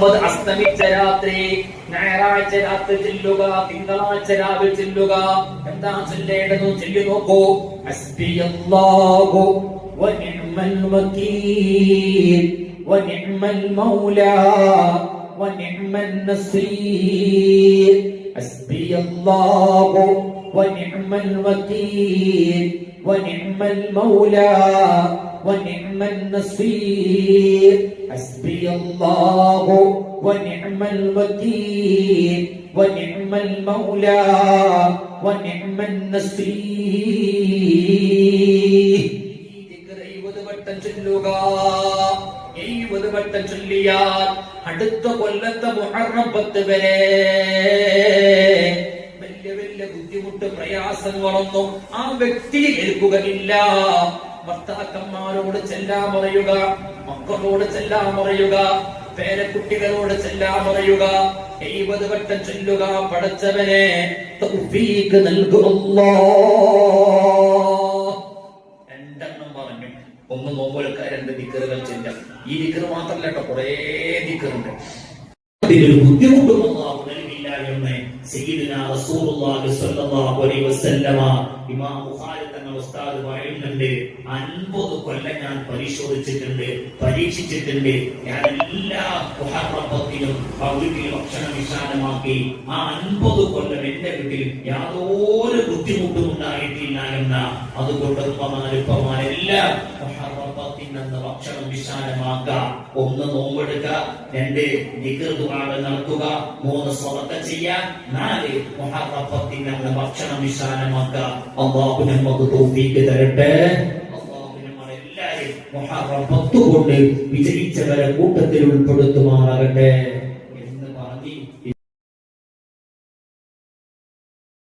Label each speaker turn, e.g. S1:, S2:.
S1: മുഹമ്മദ് അസ്തമിച്ച രാത്രി ഞായറാഴ്ച രാത്രി ചെല്ലുക തിങ്കളാഴ്ച രാവിലെ ചെല്ലുക എന്താ ചൊല്ലേണ്ടതെന്ന് ചൊല്ലി നോക്കൂ ഹസ്ബിയല്ലാഹു ونعم الوكيل ونعم المولى ونعم النصير حسبي الله ونعم الوكيل ونعم المولى ونعم النصير حسبي الله ونعم الوكيل ونعم المولى ونعم النصير എഴുപത് വട്ടം ചൊല്ലുക എഴുപത് വട്ടം ചൊല്ലിയാൽ അടുത്ത കൊല്ലത്തെ മുഹറം പത്ത് വരെ വലിയ വലിയ ബുദ്ധിമുട്ട് പ്രയാസങ്ങളൊന്നും ആ വ്യക്തിയെ ഏൽക്കുകയില്ല. ഭർത്താക്കന്മാരോട് ചെല്ലാൻ പറയുക മക്കളോട് ചെല്ലാൻ പറയുക പേരക്കുട്ടികളോട് ചെല്ലാൻ പറയുക എഴുപത് വട്ടം ചൊല്ലുക പടച്ചവനെ അല്ലാഹ്. രണ്ടെണ്ണം പറഞ്ഞു. ഒന്ന് നോമ്പെടുക്കാൻ രണ്ട് ദിക്കറുകൾ ചെല്ലാം ഈ ദിക്കറ് മാത്രമല്ല കേട്ടോ കുറേ ദിക്കറുണ്ട്. അതിനൊരു ബുദ്ധിമുട്ടും സയ്യിദുനാ റസൂലുള്ളാഹി അലൈഹി വസല്ലമ ഇമാം ഉസ്താദ് പറയുന്നുണ്ട്. അൻപത് കൊല്ലം ഞാൻ പരിശോധിച്ചിട്ടുണ്ട് പരീക്ഷിച്ചിട്ടുണ്ട്. ഞാൻ എല്ലാ മുഹറപ്പത്തിലും ആ വീട്ടിൽ ഭക്ഷണം വിശാലമാക്കി ആ അൻപത് കൊല്ലം എന്റെ വീട്ടിൽ യാതൊരു ബുദ്ധിമുട്ടും ഉണ്ടായിട്ടില്ല എന്ന അതുകൊണ്ട് ഉപ്പമാരുപ്പമാരെല്ലാം മുഹറപ്പത്തിനെന്ന ഭക്ഷണം വിശാലമാക്കുക. ഒന്ന് നോമ്പെടുക്കുക രണ്ട് നികൃതുവാകൾ നടത്തുക മൂന്ന് സ്വതക്ക ചെയ്യാൻ നാല് മുഹറപ്പത്തിനെന്ന ഭക്ഷണം വിശാലമാക്കുക. അള്ളാഹു നമുക്ക് തോന്നിക്ക് തരട്ടെ. കൊണ്ട് വിജയിച്ചവരെ കൂട്ടത്തിൽ ഉൾപ്പെടുത്തുമാറാകട്ടെ.